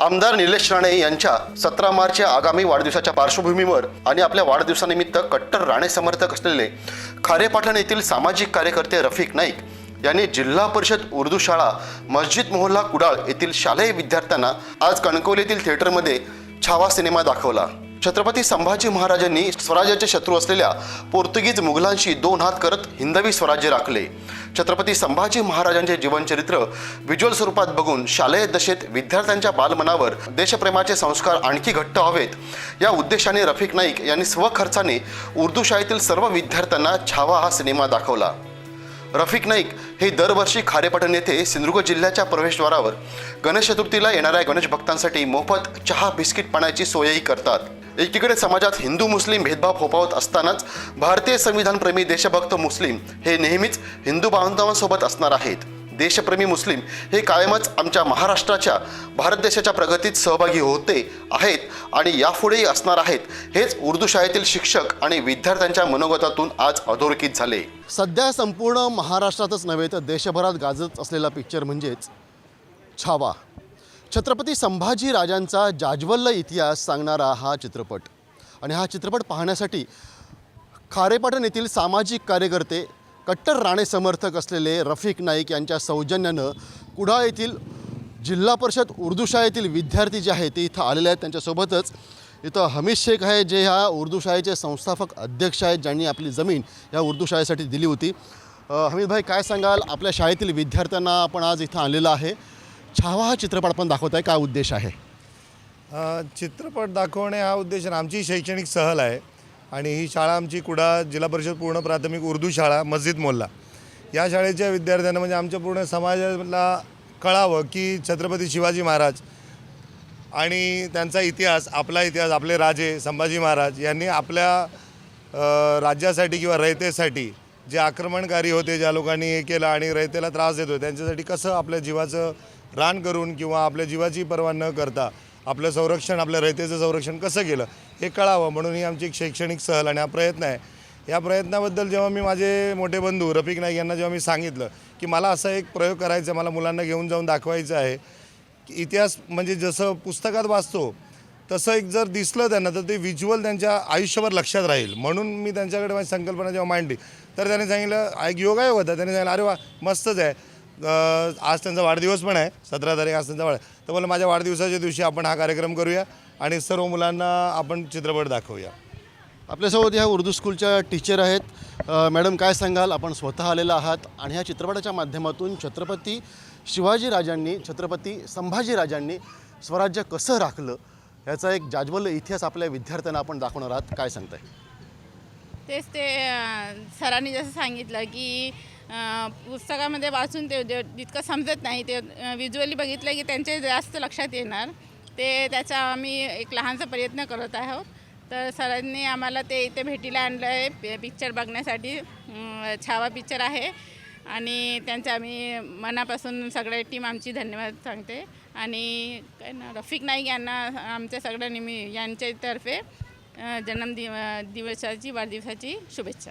आमदार निलेश राणे यांच्या सतरा मार्च या आगामी वाढदिवसाच्या पार्श्वभूमीवर आणि आपल्या वाढदिवसानिमित्त कट्टर राणे समर्थक असलेले खारेपाटण येथील सामाजिक कार्यकर्ते रफिक नाईक यांनी जिल्हा परिषद उर्दू शाळा मस्जिद मोहल्ला कुडाळ येथील शालेय विद्यार्थ्यांना आज कणकवलीतील थिएटरमध्ये छावा सिनेमा दाखवला. छत्रपती संभाजी महाराजांनी स्वराज्याचे शत्रू असलेल्या पोर्तुगीज मुघलांशी दोन हात करत हिंदवी स्वराज्य राखले. छत्रपती संभाजी महाराजांचे जीवनचरित्र व्हिज्युअल स्वरूपात बघून शालेय दशेत विद्यार्थ्यांच्या बालमनावर देशप्रेमाचे संस्कार आणखी घट्ट व्हावेत या उद्देशाने रफिक नाईक यांनी स्वखर्चाने उर्दू शाळेतील सर्व विद्यार्थ्यांना छावा हा सिनेमा दाखवला. रफिक नाईक हे दरवर्षी खारेपाटण येथे सिंधुदुर्ग जिल्ह्याच्या प्रवेशद्वारावर गणेश चतुर्थीला येणाऱ्या गणेश भक्तांसाठी मोफत चहा बिस्किट पाण्याची सोयही करतात. एकीकडे समाजात हिंदू मुस्लिम भेदभाव फोपावत असतानाच भारतीय संविधानप्रेमी देशभक्त मुस्लिम हे नेहमीच हिंदू बांधवांसोबत असणार आहेत. देशप्रेमी मुस्लिम हे कायमच आमच्या महाराष्ट्राच्या भारत देशाच्या प्रगतीत सहभागी होते आहेत आणि यापुढेही असणार आहेत हेच उर्दू शाळेतील शिक्षक आणि विद्यार्थ्यांच्या मनोगतातून आज अधोरेखित झाले. सध्या संपूर्ण महाराष्ट्रातच नव्हे तर देशभरात गाजत असलेला पिक्चर म्हणजेच छावा. छत्रपती संभाजी राजांचा जाज्वल्ल इतिहास सांगणारा हा चित्रपट. आणि हा चित्रपट पाहण्यासाठी खारेपाटण येथील सामाजिक कार्यकर्ते कट्टर राणे समर्थक असलेले रफिक नाईक यांच्या सौजन्यानं कुडाळ येथील जिल्हा परिषद उर्दू शाळेतील विद्यार्थी जे आहेत ते इथं आलेले आहेत. त्यांच्यासोबतच इथं हमीद शेख आहे जे ह्या उर्दू शाळेचे संस्थापक अध्यक्ष आहेत ज्यांनी आपली जमीन या उर्दू शाळेसाठी दिली होती. अ, हमीद भाई काय सांगाल? आपल्या शाळेतील विद्यार्थ्यांना आपण आज इथं आलेलं आहे. छावा हा चित्रपट आपण दाखवत आहे काय उद्देश आहे? चित्रपट दाखवणे हा उद्देश आमची शैक्षणिक सहल आहे. आणि ही शाळा आमची कुडा जिल्हा परिषद पूर्ण प्राथमिक उर्दू शाळा मस्जिद मोल्ला. या शाळेच्या विद्यार्थ्यांना म्हणजे आमच्या पूर्ण समाजाला कळावं की छत्रपती शिवाजी महाराज आणि त्यांचा इतिहास आपला इतिहास आपले राजे संभाजी महाराज यांनी आपल्या राज्यासाठी किंवा रयतेसाठी जे आक्रमणकारी होते ज्या लोकांनी हे केलं आणि रयतेला त्रास देतो त्यांच्यासाठी कसं आपल्या जीवाचं रान करून किंवा आपल्या जीवाची पर्वा न करता आपलं संरक्षण आपल्या रयतेचं संरक्षण कसं केलं हे कळावं. म्हणून ही आमची एक शैक्षणिक सहल आणि हा प्रयत्न आहे. या प्रयत्नाबद्दल जेव्हा मी माझे मोठे बंधू रफिक नाईक यांना जेव्हा मी सांगितलं की मला असा एक प्रयोग करायचा आहे, मला मुलांना घेऊन जाऊन दाखवायचं आहे की इतिहास म्हणजे जसं पुस्तकात वाचतो तसं एक जर दिसलं त्यांना तर ते व्हिज्युअल त्यांच्या आयुष्यभर लक्षात राहील. म्हणून मी त्यांच्याकडे माझी संकल्पना जेव्हा मांडली तर त्यांनी सांगितलं एक योगायोग होता. त्यांनी सांगितलं अरे वा मस्तच आहे. आज त्यांचा वाढदिवस पण आहे सतरा तारीख आज त्यांचा वाढ तर मला माझ्या वाढदिवसाच्या दिवशी आपण हा कार्यक्रम करूया आणि सर्व मुलांना आपण चित्रपट दाखवूया. आपल्यासोबत ह्या उर्दू स्कूलच्या टीचर आहेत. मॅडम काय सांगाल? आपण स्वतः आलेला आहात आणि ह्या चित्रपटाच्या माध्यमातून छत्रपती शिवाजी राजांनी छत्रपती संभाजी राजांनी स्वराज्य कसं राखलं ह्याचा एक जाज्वल्य इतिहास आपल्या विद्यार्थ्यांना आपण दाखवणार आहात. काय सांगताय? तेच ते सरांनी जसं सांगितलं की पुस्तकामध्ये वाचून ते जे- जितकं समजत नाही ते विज्युअली बघितलं की त्यांचे जास्त लक्षात येणार. ते त्याचा आम्ही एक लहानसा प्रयत्न करत आहोत. तर सरांनी आम्हाला ते इथे भेटीला आणलं आहे पिक्चर बघण्यासाठी. छावा पिक्चर आहे. आणि त्यांचं आम्ही मनापासून सगळ्या टीम आमची धन्यवाद सांगते. आणि काय ना रफिक नाईक यांना आमच्या सगळ्या निमी यांच्यातर्फे जन्मदि दिवसाची वाढदिवसाची शुभेच्छा.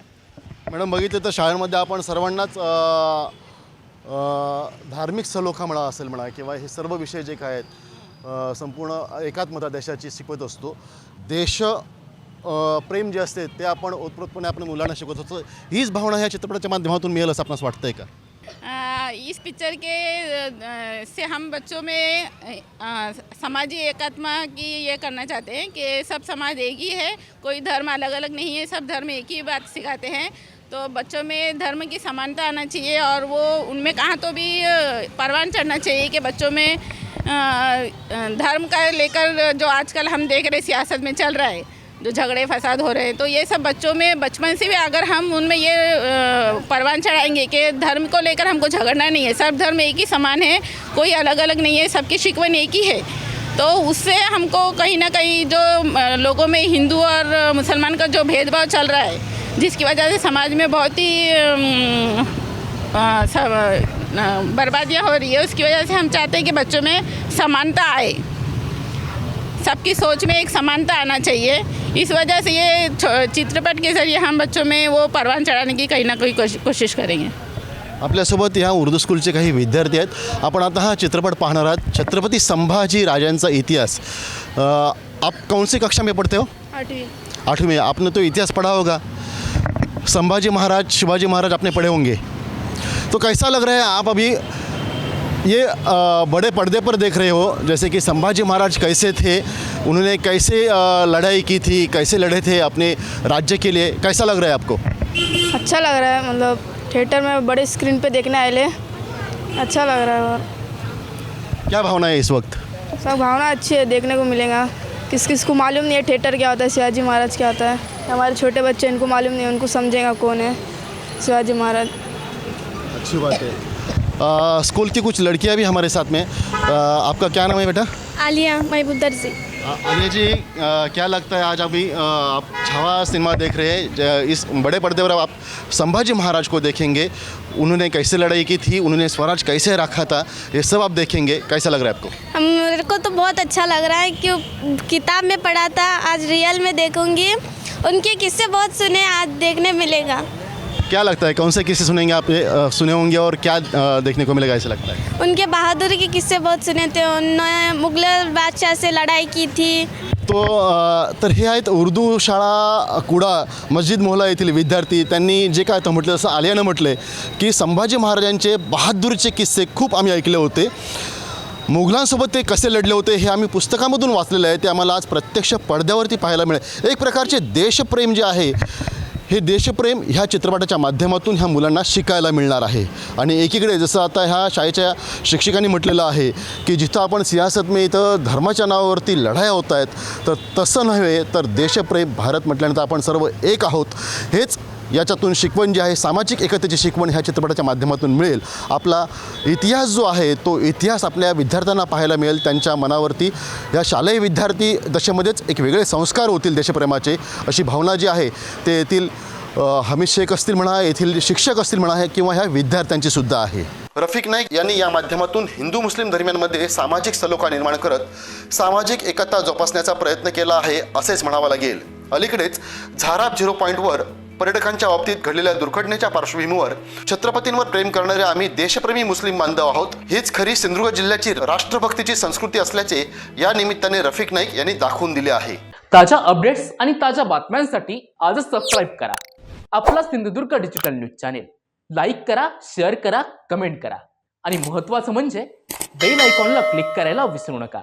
मॅडम बघितलं तर शाळांमध्ये आपण सर्वांनाच धार्मिक सलोखा म्हणा असेल म्हणा किंवा हे सर्व विषय जे काय आहेत संपूर्ण एकात्मता देशाची शिकवत असतो. देश प्रेम जे असते ते आपण ओतप्रोतपणे आपण मुलांना शिकवत असतो. हीच भावना ह्या चित्रपटाच्या माध्यमातून मिळेल असं आपणास वाटतंय का? इस पिक्चर के से हम बच्चों में समाजी एकात्मा की ये करना चाहते हैं कि सब समाज एक ही है कोई धर्म अलग अलग नहीं है सब धर्म एक ही बात सिखाते हैं। तो बच्चों में धर्म की समानता आना चाहिए और वो उनमें कहाँ तो भी परवान चढ़ना चाहिए कि बच्चों में धर्म का लेकर जो आजकल हम देख रहे सियासत में चल रहा है, जो झगड़े, फसाद हो रहे हैं तो ये सब बच्चों में, बचपन से भी अगर हम उनमें ये परवान चढ़ाएँगे कि धर्म को लेकर हमको झगड़ना नहीं है, सब धर्म एक ही समान है, कोई अलग अलग नहीं है, सबकी शिकवन एक ही है तो उससे हमको कहीं ना कहीं जो लोगों में हिंदू और मुसलमान का जो भेदभाव चल रहा है जिसकी वजह से समाज में बहुत ही बर्बादियाँ हो रही है उसकी वजह से हम चाहते हैं कि बच्चों में समानता आए। सबकी सोच में एक समानता आना चाहिए। इस वजह से ये छ- चित्रपट के ज़रिए हम बच्चों में वो परवान चढ़ाने की कहीं ना कहीं कोश- कोशिश करेंगे। आपल्यासोबत ह्या उर्दू स्कूलचे काही विद्यार्थी आहेत. आपण आता हा चित्रपट पाहणार आहात. छत्रपती संभाजी राजांचा इतिहास. आप कौन सी कक्षा में पढ़ते हो? आठवीं. आठवीं में. आपने तो इतिहास पढ़ा होगा. संभाजी महाराज शिवाजी महाराज आपने पढ़े होंगे। तो कैसा लग रहा है आप अभी ये बड़े पर्दे पर देख रहे हो? जैसे कि संभाजी महाराज कैसे थे? उन्होंने कैसे लड़ाई की थी? कैसे लड़े थे अपने राज्य के लिए? कैसा लग रहा है आपको? अच्छा लग रहा है मतलब थिएटर में बड़े स्क्रीन पे देखने आए ले। अच्छा लग रहा है और क्या भावना है इस वक्त? सब भावना अच्छी है देखने को मिलेगा। किस किस को मालूम नहीं है थिएटर क्या होता है शिवाजी महाराज क्या होता है। हमारे छोटे बच्चे इनको मालूम नहीं है उनको समझेगा कौन है शिवाजी महाराज। अच्छी बात है। अ, स्कूल की कुछ लड़कियाँ भी हमारे साथ में। अ, आपका क्या नाम है बेटा? आलिया महबूब दर्जी अनिया जी अ, क्या लगता है आज अभी आप छावा सिनेमा देख रहे हैं इस बड़े पर्दे पर आप संभाजी महाराज को देखेंगे उन्होंने कैसे लड़ाई की थी उन्होंने स्वराज कैसे रखा था ये सब आप देखेंगे कैसा लग रहा है आपको? हम मेरे को तो बहुत अच्छा लग रहा है कि किताब में पढ़ा था आज रियल में देखूँगी। उनके किस्से बहुत सुने आज देखने मिलेगा। क्या लगता है कौन से किस्से सुनेंगे आप सुने होंगे और क्या देखने को मिलेगा ऐसा लगता है? उनके बहादुरी के किस्से बहुत सुने थे उन्होंने मुगल बादशाह से लड़ाई की थी। तो तर हे आहेत उर्दू शाळा कुडा मस्जिद मोहला येथील विद्यार्थी त्यांनी जे काय आता म्हटलं जसं आलियानं म्हटलं की संभाजी महाराजांचे बहादुरीचे किस्से खूप आम्ही ऐकले होते. मुघलांसोबत ते कसे लढले होते हे आम्ही पुस्तकामधून वाचलेलं आहे. ते आम्हाला आज प्रत्यक्ष पडद्यावरती पाहायला मिळेल. एक प्रकारचे देशप्रेम जे आहे हे देशप्रेम ह्या चित्रपटाच्या माध्यमातून ह्या मुलांना शिकायला मिळणार आहे. आणि एकीकडे जसं आता ह्या शाळेच्या शिक्षकांनी म्हटलेलं आहे की जिथं आपण सियासत में इथं धर्माच्या नावावरती लढाया होत आहेत तर तसं नव्हे तर देशप्रेम भारत म्हटल्यानंतर आपण सर्व एक आहोत. हेच याच्यातून शिकवण जी आहे सामाजिक एकतेची शिकवण ह्या चित्रपटाच्या माध्यमातून मिळेल. आपला इतिहास जो आहे तो इतिहास आपल्या विद्यार्थ्यांना पाहायला मिळेल. त्यांच्या मनावरती या शालेय विद्यार्थी दशेमध्येच एक वेगळे संस्कार होतील देशप्रेमाचे अशी भावना जी आहे ते येथील हमी हमीद शेख असतील म्हणा येथील शिक्षक असतील म्हणा किंवा ह्या विद्यार्थ्यांची सुद्धा आहे. रफिक नाईक यांनी या माध्यमातून हिंदू मुस्लिम धर्मियांमध्ये सामाजिक सलोखा निर्माण करत सामाजिक एकता जोपासण्याचा प्रयत्न केला आहे असेच म्हणावं लागेल. अलीकडेच झाराप झिरो पॉईंटवर पर्यटकांच्या बाबतीत घडलेल्या दुर्घटनेच्या पार्श्वभूमीवर छत्रपतींवर प्रेम करणारे आम्ही देशप्रेमी मुस्लिम बांधव आहोत. हीच खरी सिंधुदुर्ग जिल्ह्याची राष्ट्रभक्तीची संस्कृती असल्याचे या निमित्ताने रफिक नाईक यांनी दाखवून दिले आहे. ताज्या अपडेट्स आणि ताज्या बातम्यांसाठी आजच सबस्क्राईब करा. आपला Sindhudurg digital news channel like करा शेअर करा कमेंट करा. आणि महत्त्वाचं म्हणजे बेल आयकॉनला क्लिक करायला विसरू नका.